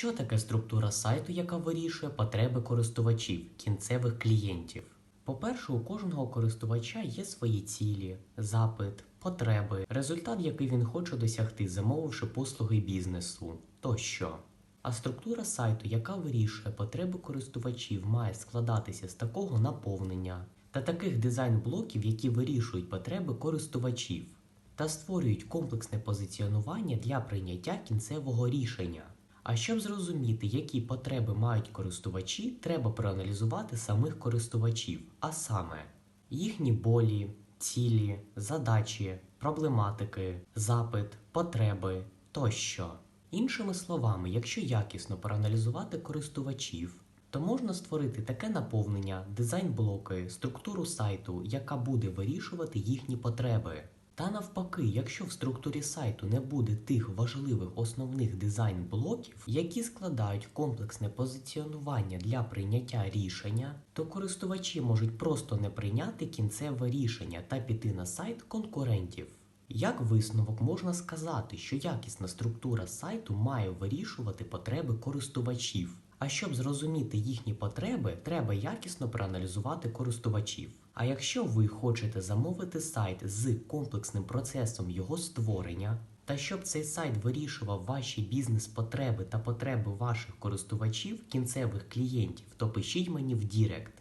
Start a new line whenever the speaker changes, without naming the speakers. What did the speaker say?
Що таке структура сайту, яка вирішує потреби користувачів, кінцевих клієнтів? По-перше, у кожного користувача є свої цілі, запит, потреби, результат, який він хоче досягти, замовивши послуги бізнесу тощо. А структура сайту, яка вирішує потреби користувачів, має складатися з такого наповнення та таких дизайн-блоків, які вирішують потреби користувачів та створюють комплексне позиціонування для прийняття кінцевого рішення. А щоб зрозуміти, які потреби мають користувачі, треба проаналізувати самих користувачів, а саме їхні болі, цілі, задачі, проблематики, запит, потреби тощо. Іншими словами, якщо якісно проаналізувати користувачів, то можна створити таке наповнення, дизайн-блоки, структуру сайту, яка буде вирішувати їхні потреби. Та навпаки, якщо в структурі сайту не буде тих важливих основних дизайн-блоків, які складають комплексне позиціонування для прийняття рішення, то користувачі можуть просто не прийняти кінцеве рішення та піти на сайт конкурентів. Як висновок можна сказати, що якісна структура сайту має вирішувати потреби користувачів. А щоб зрозуміти їхні потреби, треба якісно проаналізувати користувачів. А якщо ви хочете замовити сайт з комплексним процесом його створення, та щоб цей сайт вирішував ваші бізнес-потреби та потреби ваших користувачів, кінцевих клієнтів, то пишіть мені в Дірект.